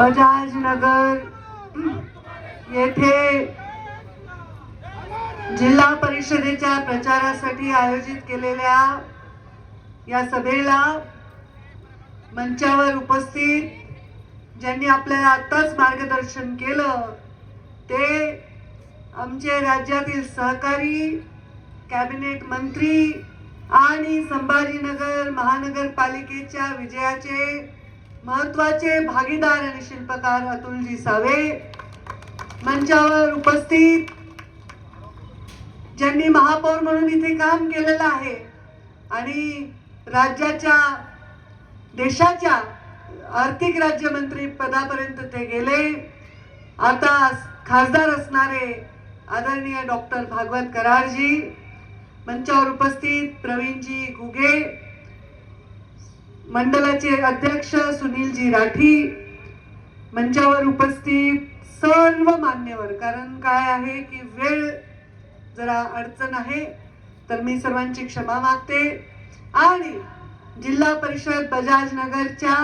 बजाज नगर येथे जिल्हा परिषदेच्या प्रचारासाठी आयोजित केलेल्या या सभेला मंचावर उपस्थित ज्यांनी आपल्याला आत्ताच मार्गदर्शन केलं ते आमचे राज्यातील सहकारी कॅबिनेट मंत्री आणि संभाजीनगर महानगरपालिकेच्या विजयाचे महत्त्वाचे भागीदार आणि शिल्पकार अतुलजी सावे मंचावर उपस्थित ज्यांनी महापौर म्हणून इथे काम केलेलं आहे आणि राज्याच्या देशाच्या आर्थिक राज्यमंत्री पदापर्यंत ते गेले. आता खासदार असणारे आदरणीय डॉक्टर भागवत करारजी मंचावर उपस्थित प्रवीणजी घुगे मंडळाचे अध्यक्ष सुनीलजी राठी मंचावर उपस्थित सर्व मान्यवर. कारण काय आहे की वेळ जरा अडचण आहे तर मी सर्वांची क्षमा मागते. आणि जिल्हा परिषद बजाज नगरच्या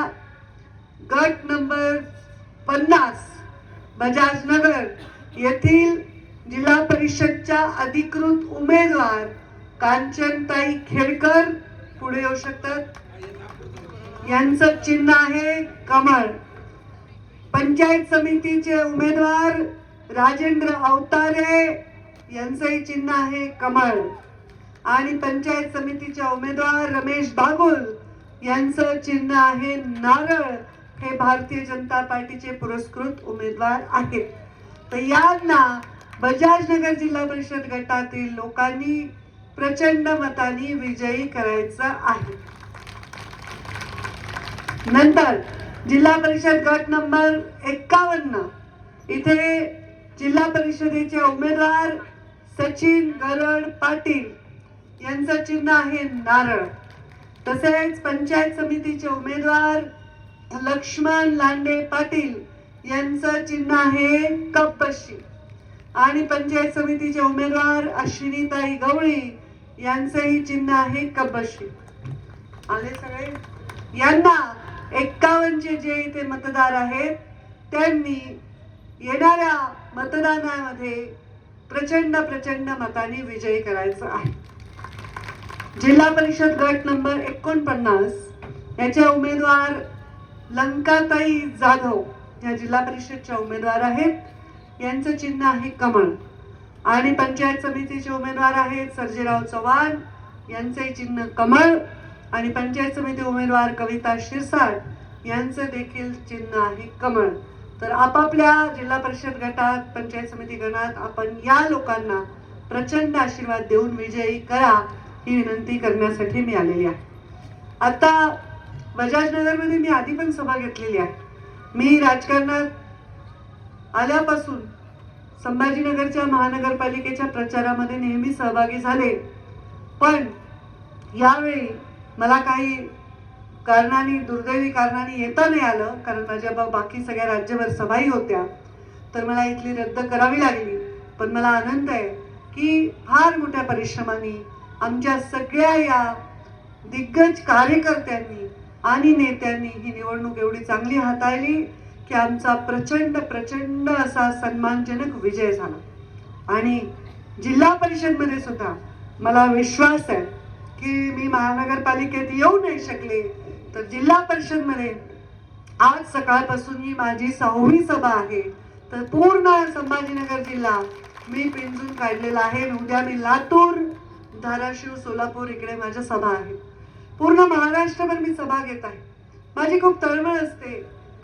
गट नंबर पन्नास बजाज नगर येथील जिल्हा परिषदच्या अधिकृत उमेदवार कांचनताई खेडकर पुढे येऊ शकतात. यांचं चिन्ह आहे कमळ. पंचायत समितीचे उमेदवार राजेंद्र अवतारे यांचंही चिन्ह आहे कमळ. आणि पंचायत समितीच्या उमेदवार रमेश बागुल यांचं चिन्ह आहे नारळ. हे भारतीय जनता पार्टीचे पुरस्कृत उमेदवार आहेत. तर यांना बजाजनगर जिल्हा परिषद गटातील लोकांनी प्रचंड मतांनी विजयी करायचं आहे. नंतर जिल्हा परिषद गट नंबर एक्कावन्न. इथे जिल्हा परिषदेचे उमेदवार सचिन गरड पाटील. यांचं चिन्ह आहे नारळ. तसेच पंचायत समितीचे उमेदवार लक्ष्मण लांडे पाटील यांचं चिन्ह आहे कपशी. आणि पंचायत समितीचे उमेदवार अश्विनीताई गवळी यांचंही चिन्ह आहे कपशी. आले सगळे? यांना एक्कावनचे जे इथे मतदार आहेत त्यांनी येणाऱ्या मतदानामध्ये प्रचंड प्रचंड मताने विजयी करायचं आहे. जिल्हा परिषद गट नंबर एकोणपन्नास याच्या उमेदवार लंकाताई जाधव या जिल्हा परिषदच्या उमेदवार आहेत. यांचं चिन्ह आहे कमळ. आणि पंचायत समितीचे उमेदवार आहेत सर्जेराव चव्हाण. यांचे चिन्ह कमळ. आणि पंचायत समिती उमेदवार कविता शिरसाट यांचं देखील चिन्ह आहे कमळ. तर आपापल्या जिल्हा परिषद गटात पंचायत समिती गणात आपण या लोकांना प्रचंड आशीर्वाद देऊन विजयी करा ही विनंती करण्यासाठी मी आलेली आहे. आता बजाजनगरमध्ये मी आधी पण सभा घेतलेली आहे. मी राजकारणात आल्यापासून संभाजीनगरच्या महानगरपालिकेच्या प्रचारामध्ये नेहमी सहभागी झाले. पण यावेळी मला काही कारणाने दुर्दैवी कारणाने येता नाही आलं कारण माझ्या बा- बाकी सगळ्या राज्यभर सभाही होत्या. तर मला इथली रद्द करावी लागली. पण मला आनंद आहे की फार मोठ्या परिश्रमाने आमच्या सगळ्या या दिग्गज कार्यकर्त्यांनी आणि नेत्यांनी ही निवडणूक एवढी चांगली हाताळली की आमचा प्रचंड प्रचंड असा सन्मानजनक विजय झाला. आणि जिल्हा परिषदमध्ये सुद्धा मला विश्वास आहे की मी महानगरपालिकेत येऊ नाही शकले तर जिल्हा परिषदमध्ये आज सकाळपासून ही माझी सहावी सभा आहे. तर पूर्ण संभाजीनगर जिल्हा मी पिंजून काढलेला आहे उद्या मी लातूर धाराशिव सोलापूर इकडे माझ्या सभा आहेत. पूर्ण महाराष्ट्रभर मी सभा घेत आहे. माझी खूप तळमळ असते.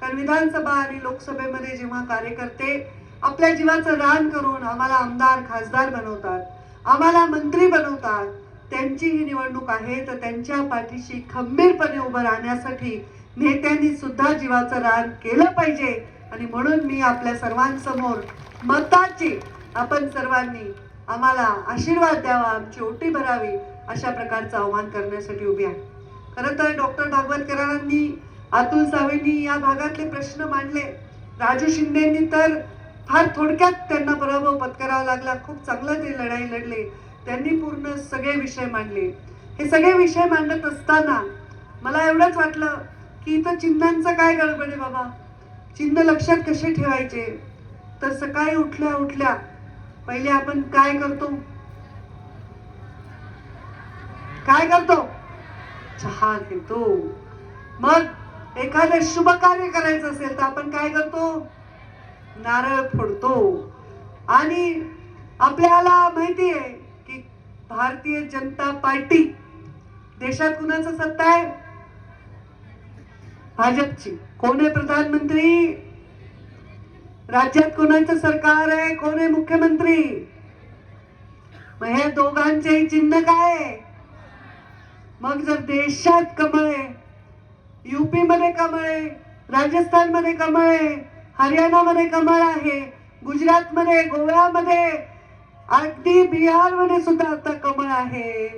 कारण विधानसभा आणि लोकसभेमध्ये जेव्हा कार्यकर्ते आपल्या जीवाचं रान करून आम्हाला आमदार खासदार बनवतात आम्हाला मंत्री बनवतात त्यांची ही निवडणूक आहे तर त्यांच्या पाठीशी खंबीरपणे उभं राहण्यासाठी नेत्यांनी सुद्धा जीवाचं रान केलं पाहिजे. आणि म्हणून मी आपल्या सर्वांसमोर मताची आपण सर्वांनी आम्हाला आशीर्वाद द्यावा आमची ओटी भरावी अशा प्रकारचं आव्हान करण्यासाठी उभी आहे. खरं तर डॉक्टर भागवत अतुल सावेंनी या भागातले प्रश्न मांडले. राजू शिंदेंनी तर फार थोडक्यात त्यांना पराभव पत्करावा लागला. खूप चांगलं ते लढाई लढले. त्यांनी पूर्ण सगळे विषय मांडले. हे सगळे विषय मांडत असताना मला एवढंच वाटलं की इथं चिन्हांचं काय गडबड आहे बाबा? चिन्ह लक्षात कसे ठेवायचे? तर सकाळी उठल्या उठल्या पहिले आपण काय करतो? काय करतो? चहा घेतो. मग एखादं शुभ कार्य करायचं असेल तर आपण काय करतो? नारळ फोडतो. आणि आपल्याला माहिती आहे भारतीय जनता पार्टी देशात कुणाचं सत्ता आहे? भाजपची. कोण आहे प्रधानमंत्री? राज्यात कोणाचं सरकार आहे? कोण आहे मुख्यमंत्री? मग हे दोघांचे चिन्ह काय? आहे? मग जर देशात कमळ आहे युपी मध्ये कमळ आहे राजस्थानमध्ये कमळ आहे हरियाणामध्ये कमळ आहे गुजरात मध्ये गोव्यामध्ये अगदी बिहारमध्ये सुद्धा आता कमळ आहे.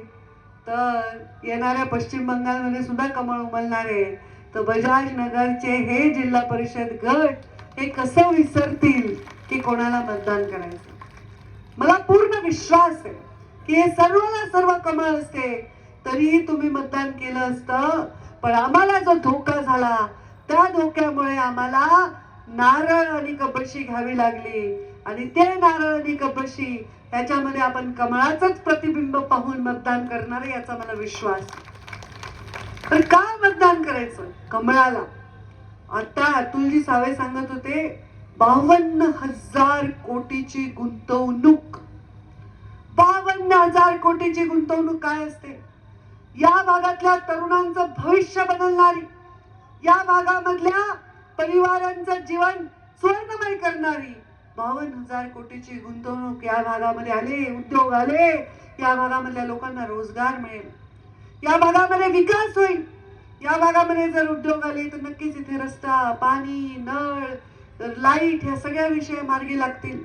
तर येणाऱ्या पश्चिम बंगालमध्ये सुद्धा कमळ उमलणार आहे. तर बजाज नगरचे हे जिल्हा परिषद गट हे कसं विसरतील की कोणाला मतदान करायचं? मला पूर्ण विश्वास आहे की हे सर्वला सर्व कमळ असते तरीही तुम्ही मतदान केलं असतं. पण आम्हाला जो धोका झाला त्या धोक्यामुळे आम्हाला नारळ आणि कपशी घ्यावी लागली. आणि ते नारळ आणि कपशी याच्यामध्ये आपण कमळाचंच प्रतिबिंब पाहून मतदान करणार आहे याचा मला विश्वास. आहे. तर का मतदान करायचं? कमळाला. आता अतुलजी सावे सांगत होते बावन्न हजार कोटीची गुंतवणूक. बावन्न हजार कोटीची गुंतवणूक काय असते? या भागातल्या तरुणांचं भविष्य बदलणारी या भागामधल्या परिवारांचं जीवन स्वर्णमय करणारी बावन्न हजार कोटीची गुंतवणूक या भागामध्ये आले उद्योग आले या भागामधल्या लोकांना रोजगार मिळेल. या भागामध्ये विकास होईल. या भागामध्ये जर उद्योग आले तर नक्कीच इथे रस्ता पाणी नळ लाइट ह्या सगळ्या विषय मार्गी लागतील.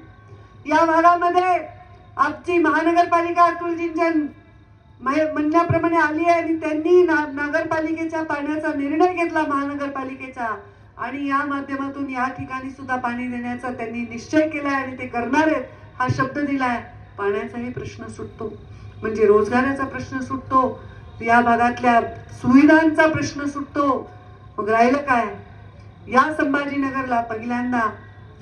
या भागामध्ये आमची महानगरपालिका अतुलजींच्या म्हणण्याप्रमाणे आली आहे आणि त्यांनी ना- नगरपालिकेच्या पाण्याचा निर्णय घेतला महानगरपालिकेचा. आणि या माध्यमातून या ठिकाणी सुद्धा पाणी देण्याचा त्यांनी निश्चय केलाय आणि ते करणार आहेत हा शब्द दिलाय. पाण्याचाही प्रश्न सुटतो. म्हणजे रोजगाराचा प्रश्न सुटतो. या भागातल्या सुविधांचा प्रश्न सुटतो. मग राहिलं काय? या संभाजीनगरला पहिल्यांदा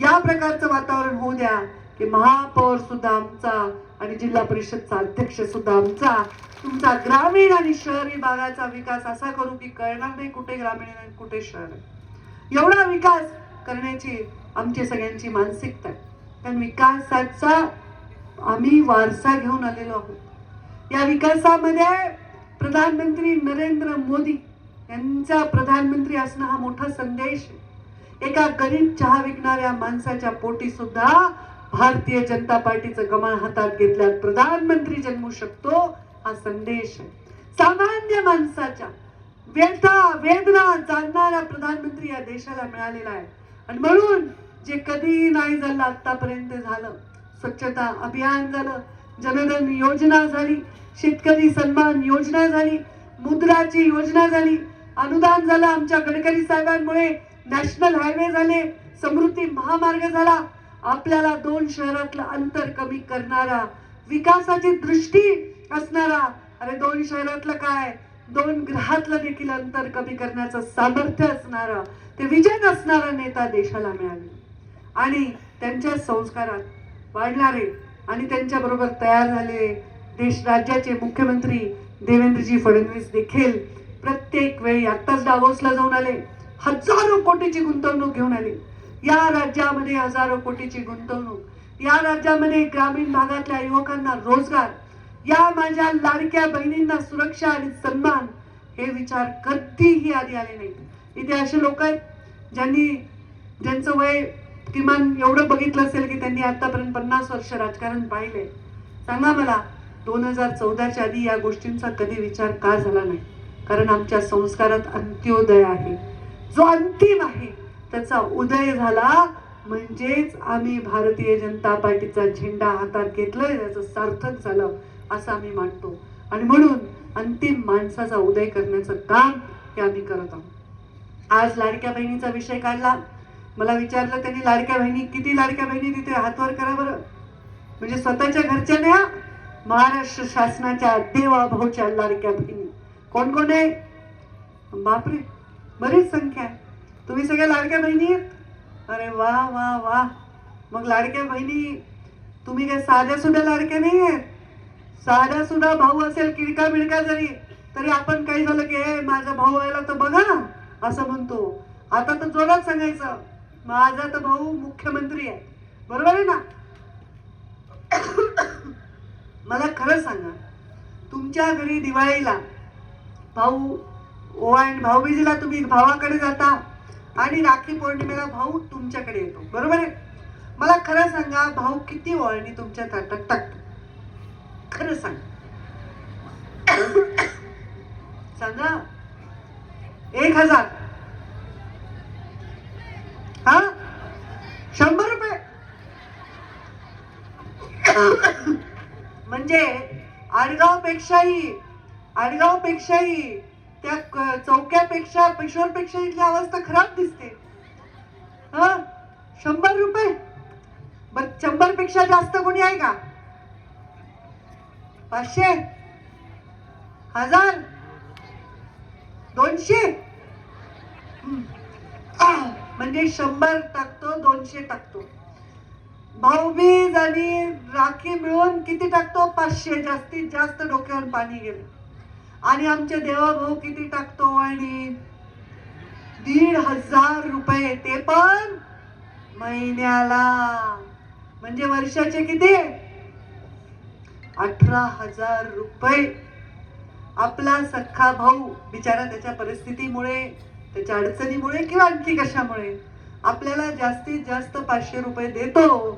या प्रकारचं वातावरण होऊ द्या की महापौर सुद्धा आमचा आणि जिल्हा परिषदचा अध्यक्ष सुद्धा आमचा. तुमचा ग्रामीण आणि शहरी भागाचा विकास असा करू की कळणार नाही कुठे ग्रामीण आणि कुठे शहर. आहे एवढा विकास करण्याची आमची सगळ्यांची मानसिकता आहे. कारण विकासाचा आम्ही वारसा घेऊन आलेलो आहोत. या विकासामध्ये प्रधानमंत्री नरेंद्र मोदी यांचा प्रधानमंत्री असणं हा मोठा संदेश आहे. एका गरीब चहा विकणाऱ्या माणसाच्या पोटी सुद्धा भारतीय जनता पार्टीचं कमळ हातात घेतल्यात प्रधानमंत्री जन्मू शकतो हा संदेश आहे. सामान्य माणसाच्या व्यथा वेदना जाणणारा प्रधानमंत्री या देशाला मिळालेला आहे. आणि म्हणून जे कधी नाही झालं आतापर्यंत झालं स्वच्छता अभियान झालं जनधन योजना झाली शेतकरी सन्मान योजना झाली मुद्राची योजना झाली अनुदान झालं आमच्या गडकरी साहेबांमुळे नॅशनल हायवे झाले समृद्धी महामार्ग झाला आपल्याला दोन शहरातलं अंतर कमी करणारा विकासाची दृष्टी असणारा अरे दोन शहरातलं काय? दोन ग्रहातलं देखील अंतर कमी करण्याचं सामर्थ्य असणारा ते विजन असणारा नेता देशाला मिळाले. आणि त्यांच्या संस्कारात वाढणारे आणि त्यांच्याबरोबर तयार झालेले देश राज्याचे मुख्यमंत्री देवेंद्रजी फडणवीस देखील प्रत्येक वेळी आत्ताच डावोसला जाऊन आले. हजारो कोटीची गुंतवणूक घेऊन आले. या राज्यामध्ये हजारो कोटीची गुंतवणूक या राज्यामध्ये ग्रामीण भागातल्या युवकांना रोजगार या माझ्या लाडक्या बहिणींना सुरक्षा आणि सन्मान हे विचार कधीही आधी आले नाहीत. इथे असे लोक आहेत ज्यांनी ज्यांचं वय किमान एवढं बघितलं असेल की त्यांनी आतापर्यंत पन्नास वर्ष राजकारण पाहिले सांगा मला दोन हजार चौदाच्या आधी या गोष्टींचा कधी विचार का झाला नाही? कारण आमच्या संस्कारात अंत्योदय आहे. जो अंतिम आहे त्याचा उदय झाला म्हणजेच आम्ही भारतीय जनता पार्टीचा झेंडा हातात घेतलाय त्याचं सार्थक झालं. असं आम्ही मानतो. आणि म्हणून अंतिम माणसाचा उदय करण्याचं काम हे आम्ही करत आहोत. आज लाडक्या बहिणीचा विषय काढला. मला विचारलं त्यांनी लाडक्या बहिणी किती लाडक्या बहिणी तिथे हातवर करा बरं? म्हणजे स्वतःच्या घरच्या न्या महाराष्ट्र शासनाच्या देवाभाऊच्या लाडक्या बहिणी. कोण कोण आहे? बापरे बरीच संख्या आहे. तुम्ही सगळ्या लाडक्या बहिणी आहेत? अरे वा वा वा. मग लाडक्या बहिणी तुम्ही काय साध्या सुद्धा लाडक्या नाही आहेत? साधा सुद्धा भाऊ असेल किडका बिडका जरी तरी आपण काही झालं की हे माझा भाऊ आला तर बघा ना असं म्हणतो. आता तर जोरात सांगायचं माझा तर भाऊ मुख्यमंत्री आहे. बरोबर आहे ना? मला खरं सांगा तुमच्या घरी दिवाळीला भाऊ ओवाण भाऊबीजीला तुम्ही भावाकडे जाता आणि राखी पौर्णिमेला भाऊ तुमच्याकडे येतो. बरोबर आहे? मला खरं सांगा भाऊ किती ओळणी तुमच्या ताटात टाकतो. खरं सांग. सांगा. एक हजार. हा? शंभर रुपये. म्हणजे आडगाव पेक्षाही आडगाव पेक्षाही त्या चौक्यापेक्षा पेशोरपेक्षा इथली अवस्था खराब दिसते. हा? शंभर रुपये. बर शंभरपेक्षा जास्त कोणी आहे का? पाचशे हजार दोनशे. म्हणजे शंभर टाकतो दोनशे टाकतो. भाऊबीज आणि राखी मिळून किती टाकतो? पाचशे. जास्तीत जास्त डोक्यावर पाणी गेलं. आणि आमचे देवाभाऊ किती टाकतो? आणि दीड हजार रुपये. ते पण महिन्याला. म्हणजे वर्षाचे किती? अठरा हजार रुपये. आपला सख्खा भाऊ बिचारा त्याच्या परिस्थितीमुळे त्याच्या अडचणीमुळे किंवा आणखी कशामुळे आपल्याला जास्तीत जास्त पाचशे रुपये देतो.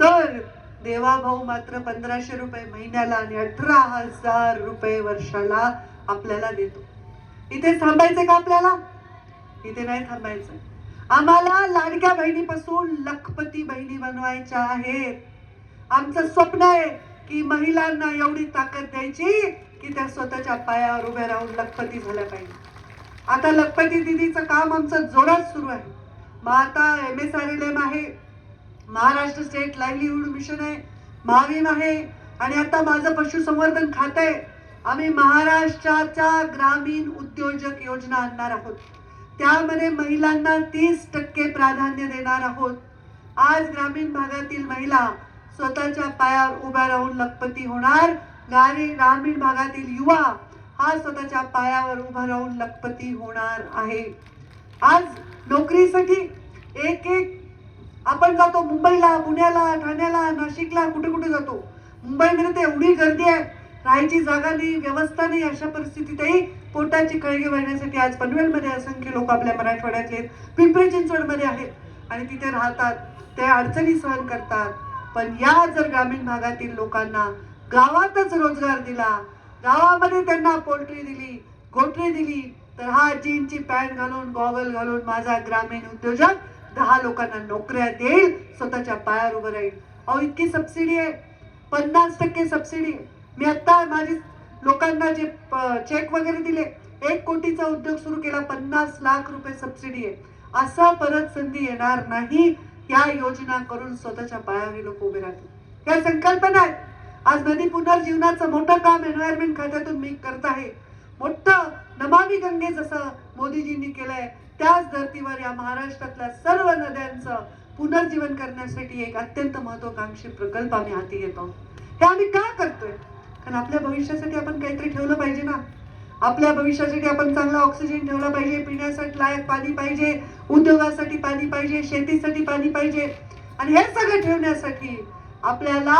तर देवा भाऊ मात्र पंधराशे रुपये महिन्याला आणि अठरा हजार रुपये वर्षाला आपल्याला देतो. इथे थांबायचं का आपल्याला? इथे नाही थांबायचं आम्हाला लाडक्या बहिणीपासून लखपती बहिणी बनवायच्या आहेत. आमचं स्वप्न आहे की महिलांना एवढी ताकद द्यायची की त्या स्वतःच्या पायावर उभ्या राहून लखपती झाल्या पाहिजे. आता लखपती दिदीचं काम आमचं जोरात सुरू आहे. मग आता M S R L M आहे महाराष्ट्र स्टेट लाईव्हलीहूड मिशन आहे महाविम आहे आणि आता माझं पशुसंवर्धन खातं आहे. आम्ही महाराष्ट्राच्या ग्रामीण उद्योजक योजना आणणार आहोत. त्यामध्ये महिलांना तीस टक्के प्राधान्य देणार आहोत. आज ग्रामीण भागातील महिला स्वतःच्या पायावर उभ्या राहून लखपती होणार. गावी ग्रामीण भागातील युवा हा स्वतःच्या पायावर उभा राहून लखपती होणार आहे. आज नोकरीसाठी एक एक आपण जातो मुंबईला पुण्याला ठाण्याला नाशिकला कुठे कुठे जातो. मुंबईमध्ये तर एवढी गर्दी आहे. राहायची जागा नाही व्यवस्था नाही अशा परिस्थितीतही पोटाची कळगी भरण्यासाठी आज पनवेलमध्ये असंख्य लोक आपल्या मराठवाड्यातले आहेत. पिंपरी चिंचवडमध्ये आहेत. आणि तिथे राहतात त्या अडचणी सहन करतात. पण या जर ग्रामीण भागातील लोकांना गावातच रोजगार दिला गावामध्ये त्यांना पोल्ट्री दिली गोठरी दिली तर हा जीनची पॅन्ट घालून गॉगल घालून माझा ग्रामीण उद्योजक दहा लोकांना नोकऱ्या देईल स्वतःच्या पायावर उभं राहील. अहो इतकी सबसिडी आहे. पन्नास टक्के सबसिडी आहे. मी आत्ता माझी लोकांना जे चेक वगैरे दिले एक कोटीचा उद्योग सुरू केला पन्नास लाख रुपये सबसिडी आहे. असा परत संधी येणार नाही. या योजना करून स्वतःच्या पायावर लोक उभे राहतील. या संकल्पना आहेत. आज नदी पुनर्जीवनाचं मोठं काम एन्व्हायरमेंट खात्यातून मी करत आहे. मोठं नमामी गंगे जसं मोदीजींनी केलंय त्याच धर्तीवर या महाराष्ट्रातल्या सर्व नद्यांचं पुनर्जीवन करण्यासाठी एक अत्यंत महत्वाकांक्षी प्रकल्प आम्ही हाती घेतो. हे आम्ही का करतोय? कारण आपल्या भविष्यासाठी आपण काहीतरी ठेवलं पाहिजे ना. आपल्या भविष्यासाठी आपण चांगला ऑक्सिजन ठेवला पाहिजे पिण्यासाठी लायक पाणी पाहिजे उद्योगासाठी पाणी पाहिजे शेतीसाठी पाणी पाहिजे. आणि हे सगळं ठेवण्यासाठी आपल्याला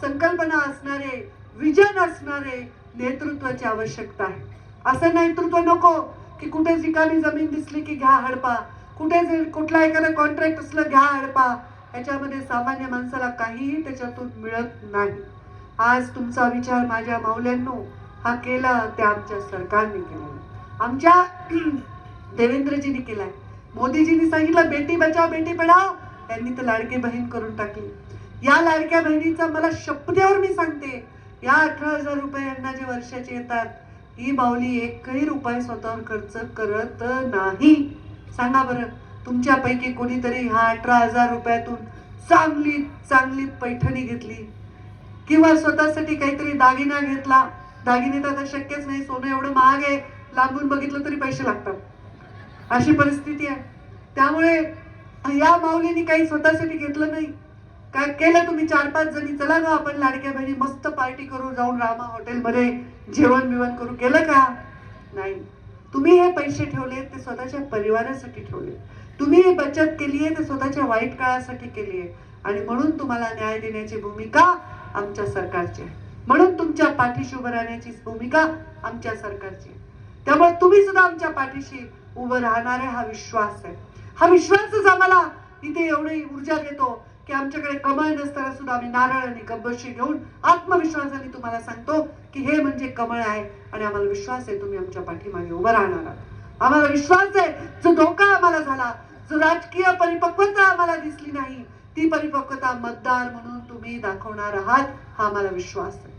संकल्पना असणारे विजन असणारे नेतृत्वाची आवश्यकता आहे. असं नेतृत्व नको की कुठे रिकामी जमीन दिसली की घ्या हडपा कुठे कुठला एखादा कॉन्ट्रॅक्ट असलं घ्या हडपा. याच्यामध्ये सामान्य माणसाला काहीही त्याच्यातून मिळत नाही. आज तुमचा विचार माझ्या माऊल्यांनो हा केला त्या आमच्या सरकारने केला. आमच्या देवेंद्रजींनी केलाय. मोदीजींनी सांगितलं बेटी बचाव बेटी पढाव त्यांनी तर लाडकी बहीण करून टाकली. या लाडक्या बहिणीचा मला शपथेवर मी सांगते. या अठरा हजार रुपये यांना जे वर्षाचे येतात. ही बावली एकही रुपये स्वतःवर खर्च करत नाही. सांगा बरं तुमच्यापैकी कोणीतरी ह्या अठरा हजार रुपयातून चांगली चांगली पैठणी घेतली? किंवा स्वतःसाठी काहीतरी दागिना घेतला? दागिने तर आता शक्यच नाही सोनं एवढं महाग आहे लांबून बघितलं तरी पैसे लागतात. अशी परिस्थिती आहे. त्यामुळे या माऊलीने काही स्वतःसाठी घेतलं नाही. काय केलं तुम्ही चार पाच जणी चला गा आपण लाडक्या बहिणी मस्त पार्टी करू जाऊन रामा हॉटेलमध्ये जेवण बिवण करू. केलं का? नाही. तुम्ही हे पैसे ठेवले ते स्वतःच्या परिवारासाठी ठेवले तुम्ही ही बचत केली आहे ते स्वतःच्या वाईट काळासाठी केली आहे. आणि म्हणून तुम्हाला न्याय देण्याची भूमिका आमच्या सरकारची आहे. म्हणून तुमच्या पाठीशी उभं राहण्याची भूमिका आमच्या सरकारची. त्यामुळे तुम्ही सुद्धा आमच्या पाठीशी उभं राहणारे हा विश्वास आहे. हा विश्वासच आम्हाला इथे एवढी ऊर्जा देतो की आमच्याकडे कमळ नसताना सुद्धा आम्ही नारळ आणि गब्बशी घेऊन आत्मविश्वासाने तुम्हाला सांगतो की हे म्हणजे कमळ आहे आणि आम्हाला विश्वास आहे तुम्ही आमच्या पाठीमागे उभं राहणार आहात. आम्हाला विश्वास आहे जो धोका आम्हाला झाला जो राजकीय परिपक्वता आम्हाला दिसली नाही ती परिपक्वता मतदार म्हणून तुम्ही दाखवणार आहात हा आम्हाला विश्वास आहे.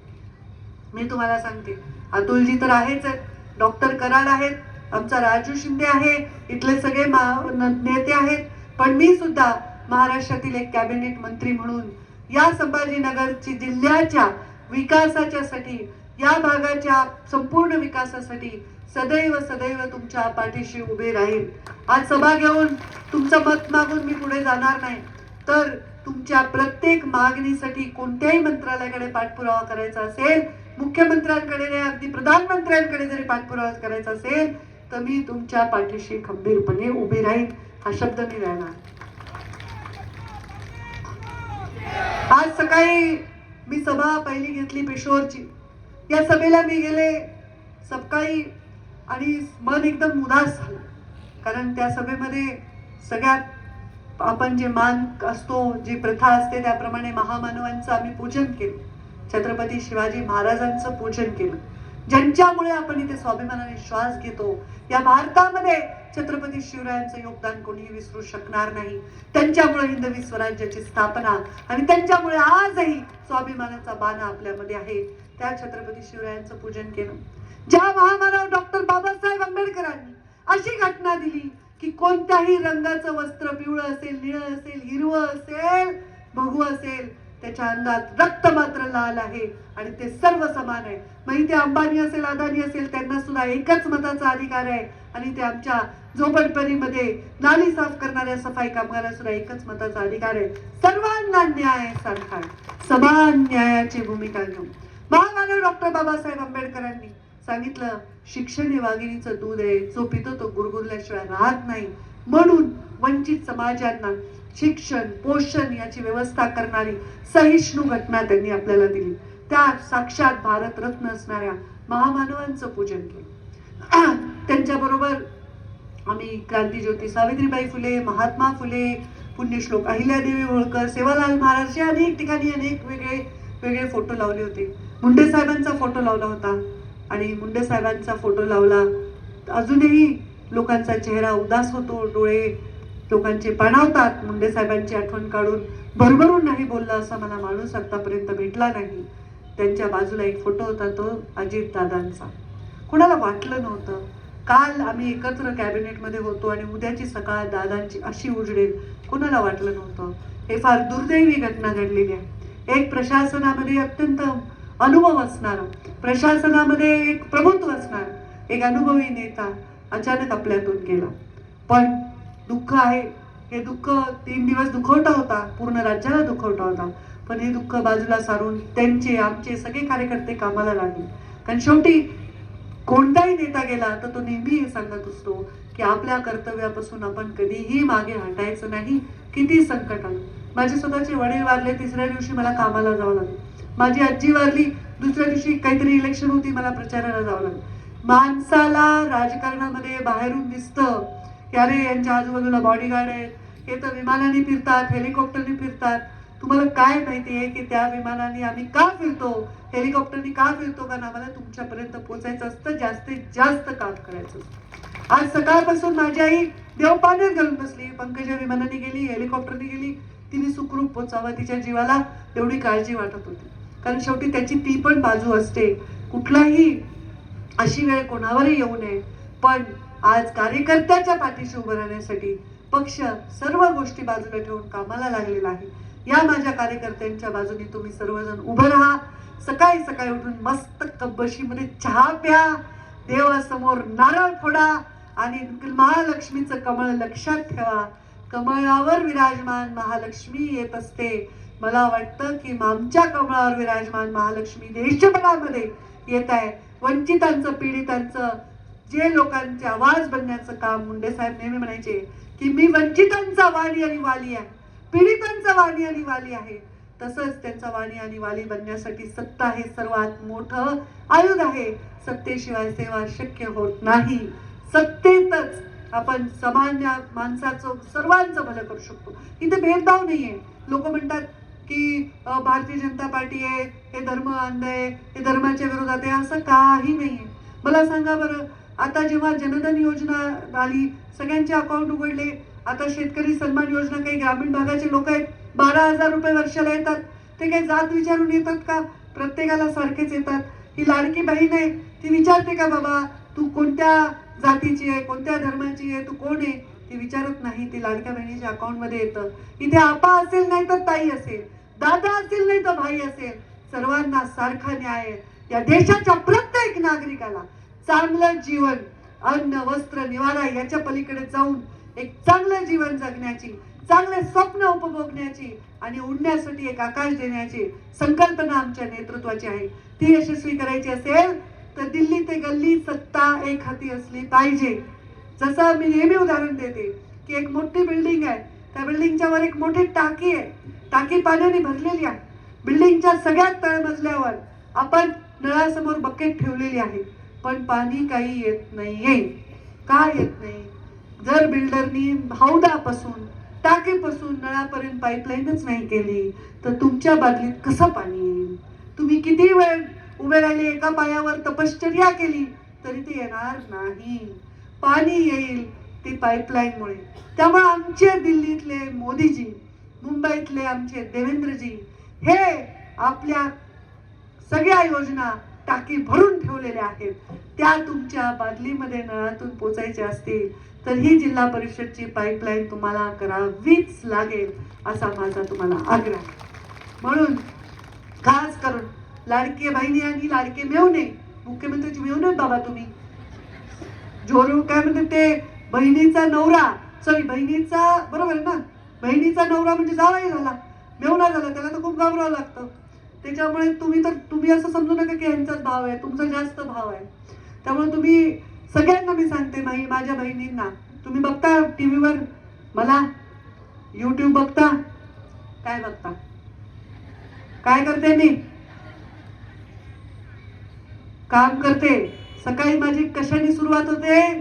मी तुम्हाला सांगते. अतुलजी तर आहेच आहेत. डॉक्टर कराड आहेत. आमचा राजू शिंदे आहे. इथले सगळे मा- नेते आहेत. पण मी सुद्धा महाराष्ट्रातील एक कॅबिनेट मंत्री म्हणून या संभाजीनगरची जिल्ह्याच्या विकासाच्यासाठी या भागाच्या संपूर्ण विकासासाठी सदैव सदैव तुमच्या पाठीशी उभे राहील आज सभा घेऊन तुमचं मत मागून मी पुढे जाणार नाही. तर तुमच्या प्रत्येक मागणीसाठी कोणत्याही मंत्रालयाकडे पाठपुरावा करायचा असेल मुख्यमंत्र्यांकडे नाही अगदी प्रधानमंत्र्यांकडे जरी पाठपुरावा करायचा असेल तर मी तुमच्या पाठीशी खंबीरपणे उभी राहील हा शब्द मी राहणार आज सकाळी मी सभा पहिली घेतली पेशोरची या सभेला मी गेले सकाळी आणि मन एकदम उदास झालं. कारण त्या सभेमध्ये सगळ्यात आपण जे मान असतो जी प्रथा असते त्याप्रमाणे महामानवांचं आम्ही पूजन केलं. छत्रपती शिवाजी महाराजांचं पूजन केलं. ज्यांच्यामुळे आपण इथे स्वाभिमानाने श्वास घेतो या भारतामध्ये छत्रपती शिवरायांचं योगदान कोणीही विसरू शकणार नाही. त्यांच्यामुळे हिंदवी स्वराज्याची स्थापना आणि त्यांच्यामुळे आजही स्वाभिमानाचा बाणा आपल्यामध्ये आहे. त्या छत्रपती शिवरायांचं पूजन केलं. ज्या महामानव डॉक्टर बाबासाहेब आंबेडकरांनी अशी घटना दिली की कोणत्याही रंगाचं वस्त्र पिवळं असेल निळं असेल हिरवं असेल भगू असेल त्याच्या अंगात रक्त मात्र लाल आहे आणि ते सर्व समान आहे. मग इथे अंबानी असेल अदानी असेल त्यांना सुद्धा एकच मताचा अधिकार आहे. आणि ते आमच्या झोपडपणीमध्ये नाली साफ करणाऱ्या सफाई कामगारांना सुद्धा एकच मताचा अधिकार आहे. सर्वांना न्याय सारखा समान न्यायाची भूमिका घेऊन. महामानव डॉक्टर बाबासाहेब आंबेडकरांनी सांगितलं शिक्षण हे वाघिणीचं दूध आहे. जो पितो तो गुरगुरल्याशिवाय राहत नाही. म्हणून वंचित समाजांना शिक्षण पोषण याची व्यवस्था करणारी सहिष्णू घटना त्यांनी आपल्याला दिली. त्या साक्षात भारतरत्न असणाऱ्या महामानवांचं पूजन केलं. त्यांच्याबरोबर आम्ही क्रांतीज्योती सावित्रीबाई फुले महात्मा फुले पुण्यश्लोक अहिल्यादेवी होळकर सेवालाल महाराज हे अनेक ठिकाणी अनेक वेगळे वेगळे फोटो लावले होते. मुंडे साहेबांचा फोटो लावला होता आणि मुंडे साहेबांचा फोटो लावला. अजूनही लोकांचा चेहरा उदास होतो डोळे लोकांचे पाणावतात. मुंडे साहेबांची आठवण काढून भरभरून नाही बोलला असा मला माणूस आतापर्यंत भेटला नाही. त्यांच्या बाजूला एक फोटो होता तो अजित दादांचा. कुणाला वाटलं नव्हतं. काल आम्ही एकत्र कॅबिनेटमध्ये होतो आणि उद्याची सकाळ दादांची अशी उजडेल कोणाला वाटलं नव्हतं? हे फार दुर्दैवी घटना घडलेली आहे. एक प्रशासनामध्ये अत्यंत अनुभव असणार प्रशासनामध्ये एक प्रभुत्व असणार एक अनुभवी नेता अचानक आपल्यातून गेला. पण दुःख आहे. हे दुःख तीन दिवस दुखवटा होता. पूर्ण राज्याला दुखवटा होता. पण हे दुःख बाजूला सारून त्यांचे आमचे सगळे कार्यकर्ते कामाला लागले. कारण शेवटी कोणताही नेता गेला तर तो नेहमी हे सांगत असतो की आपल्या कर्तव्यापासून आपण कधीही मागे हटायचं नाही. किती संकट आलं. माझे स्वतःचे वडील वारले तिसऱ्या दिवशी मला कामाला जावं लागलं. माझी आजी वारली दुसऱ्या दिवशी काहीतरी इलेक्शन होती मला प्रचाराला जावं लागलं. माणसाला राजकारणामध्ये बाहेरून दिसतं. अरे यांच्या आजूबाजूला बॉडीगार्ड आहेत. हे तर विमानाने फिरतात हेलिकॉप्टरने फिरतात. तुम्हाला काय माहिती आहे की त्या विमानाने आम्ही का फिरतो? हेलिकॉप्टरने का फिरतो? कारण आम्हाला तुमच्यापर्यंत पोचायचं असतं जास्तीत जास्त काम करायचं असतं. आज सकाळपासून माझी आई देवपाण्यात घालून बसली. पंकजा विमानाने गेली हेलिकॉप्टरने गेली. तिने सुखरूप पोचावं तिच्या जीवाला एवढी काळजी वाटत होती. कारण शेवटी त्याची ती पण बाजू असते. कुठलाही अशी वेळ कोणावरही येऊ नये. पण आज कार्यकर्त्याच्या पाठीशी उभं राहण्यासाठी पक्ष सर्व गोष्टी बाजूला ठेवून कामाला लागलेला आहे. या माझ्या कार्यकर्त्यांच्या बाजूने तुम्ही सर्वजण उभं राहा. सकाळी सकाळी उठून मस्त कब्बशीमध्ये चहा प्या. देवासमोर नारळ फोडा. आणि महालक्ष्मीचं कमळ लक्षात ठेवा. कमळावर विराजमान महालक्ष्मी येत असते. मला वाटतं की आमच्या कमळावर विराजमान महालक्ष्मी देशभरामध्ये येत आहे. वंचितांचं पीडितांचं जे लोकांचे आवाज बनण्याचं काम मुंडे साहेब नेहमी म्हणायचे की मी वंचितांचा वाणी आणि वाली आहे पीडितांचा वाणी आणि वाली आहे. तसंच त्यांचा वाणी आणि वाली बनण्यासाठी सत्ता हे सर्वात मोठं आयुध आहे. सत्तेशिवाय सेवा शक्य होत नाही. सत्तेतच आपण सामान्य माणसाचं सर्वांचं भलं करू शकतो. इथे भेदभाव नाहीये. लोक म्हणतात की भारतीय जनता पार्टी आहे हे धर्म अंध आहे हे धर्माच्या विरोधात आहे असं काही नाहीये. मला सांगा बरं आता जेव्हा जनधन योजना आली सगळ्यांचे अकाउंट उघडले आता शेतकरी सन्मान योजना काही ग्रामीण भागाचे लोक आहेत बारा हजार रुपये वर्षाला येतात. ते काही जात विचारून येतात का? प्रत्येकाला सारखेच येतात. ही लाडकी बहीण आहे ती विचारते का बाबा तू कोणत्या जातीची आहे कोणत्या धर्माची आहे तू कोण आहे? ती विचारत नाही ती लाडक्या बहिणीच्या अकाउंटमध्ये येतं. इथे आपा असेल नाही तर ताई असेल दादा असेल नाही तर भाई असेल. सर्वांना सारखा न्याय या देशाच्या प्रत्येक नागरिकाला चांगलं जीवन अन्न वस्त्र निवारा याच्या पलीकडे जाऊन एक चांगलं जीवन जगण्याची चांगले स्वप्न उपभोगण्याची आणि उडण्यासाठी एक आकाश देण्याची संकल्पना आमच्या नेतृत्वाची आहे. ती यशस्वी करायची असेल तर दिल्ली ते गल्ली सत्ता एक हाती असली पाहिजे. जसं मी नेहमी उदाहरण देते की एक मोठी बिल्डिंग आहे. त्या बिल्डिंगच्या वर एक मोठी टाकी आहे. टाकी पाण्याने भरलेली आहे. बिल्डिंगच्या सगळ्यात तळमजल्यावर आपण नळासमोर बकेट ठेवलेली आहे. पण पाणी काही येत नाहीये. का येत नाही? जर बिल्डरनी हौदापासून टाकेपासून नळापर्यंत पाईपलाईनच नाही केली तर तुमच्या बादलीत कसं पाणी येईल? तुम्ही किती वेळ उभे राहिले एका पायावर तपश्चर्या केली तरी ते येणार नाही. पाणी येईल ते पाईपलाईनमुळे. त्यामुळे आमचे दिल्लीतले मोदीजी मुंबईतले आमचे देवेंद्रजी हे आपल्या सगळ्या योजना टाकी भरून ठेवलेल्या आहेत. त्या तुमच्या बादलीमध्ये नळातून पोचायच्या असतील तर ही जिल्हा परिषदची पाईपलाईन तुम्हाला करावीच लागेल असा माझा तुम्हाला आग्रह म्हणून खास करून लाडके बहिणी आणि लाडके मेवणे मुख्यमंत्रीची मेवणे बाबा तुम्ही. जोरू काय म्हणते ते? बहिणीचा नवरा. सॉरी बहिणीचा बरोबर आहे ना? बहिणीचा नवरा म्हणजे जावाही झाला. मेवणा झाला त्याला तर खूप घाबरावं लागतं. त्याच्यामुळे तुम्ही तर तुम्ही असं समजू नका की ह्यांचाच भाव आहे तुमचा जास्त भाव आहे. त्यामुळे तुम्ही सगळ्यांना मी सांगते माई माझ्या बहिणींना. तुम्ही बघता टी व्हीवर मला. यूट्यूब बघता. काय बघता? काय करते मी? काम करते. सकाळी माझी कशाने सुरुवात होते?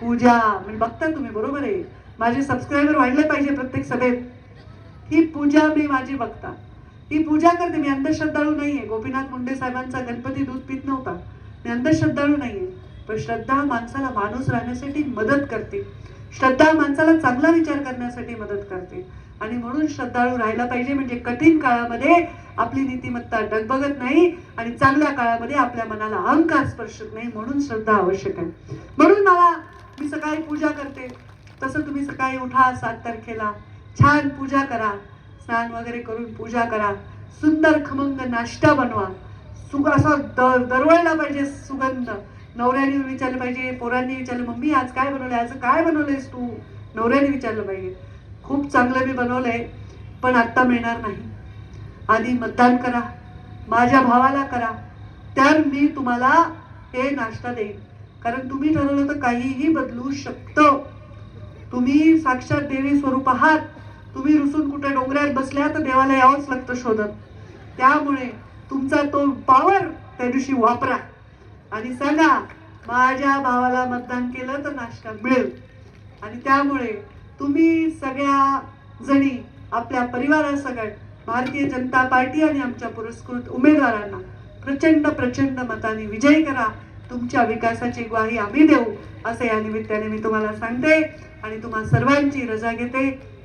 पूजा. म्हणजे बघता तुम्ही बरोबर आहे. माझे सबस्क्रायबर वाढले पाहिजे प्रत्येक सभेत. ती पूजा मी माझी बघता. ती पूजा करते. मी अंधश्रद्धाळू नाही आहे गोपीनाथ मुंडे साहेबांचा गणपती दूध पित नव्हता. मी अंधश्रद्धाळू नाही आहे पण श्रद्धा माणसाला माणूस राहण्यासाठी मदत करते. श्रद्धा माणसाला चांगला विचार करण्यासाठी मदत करते. आणि म्हणून श्रद्धाळू राहायला पाहिजे म्हणजे कठीण काळामध्ये आपली नीतिमत्ता डगबगत नाही आणि चांगल्या काळामध्ये आपल्या मनाला अहंकार स्पर्शत नाही म्हणून श्रद्धा आवश्यक आहे. म्हणून मला मी सकाळी पूजा करते. तसं तुम्ही सकाळी उठा सात तारखेला. छान पूजा करा. स्नान वगैरे करून पूजा करा. सुंदर खमंग नाश्ता बनवा. सुग असा दर दरवळला पाहिजे सुगंध. नवऱ्याने विचारलं पाहिजे पोरांनी विचारलं मम्मी आज काय बनवलंय? आज काय बनवलंयस तू? नवऱ्याने विचारलं पाहिजे. खूप चांगलं मी बनवलंय पण आत्ता मिळणार नाही. आधी मतदान करा. माझ्या भावाला करा. तर मी तुम्हाला हे नाश्ता देईन. कारण तुम्ही ठरवलं तर काहीही बदलू शकतं. तुम्ही साक्षात देवी स्वरूप आहात. तुम्ही रुसून कुठे डोंगरात बसल्या तर देवाला यावंच लागतं शोधत. त्यामुळे तुमचा तो पावर त्या दिवशी वापरा. आणि सांगा माझ्या भावाला मतदान केलं तर नाश्ता मिळेल. आणि त्यामुळे तुम्ही सगळ्या जणी आपल्या परिवारासकट भारतीय जनता पार्टी आणि आमच्या पुरस्कृत उमेदवारांना प्रचंड प्रचंड मताने विजयी करा. तुमच्या विकासाची ग्वाही आम्ही देऊ असं या निमित्ताने मी तुम्हाला सांगते. आणि तुम्हा सर्वांची रजा घेते.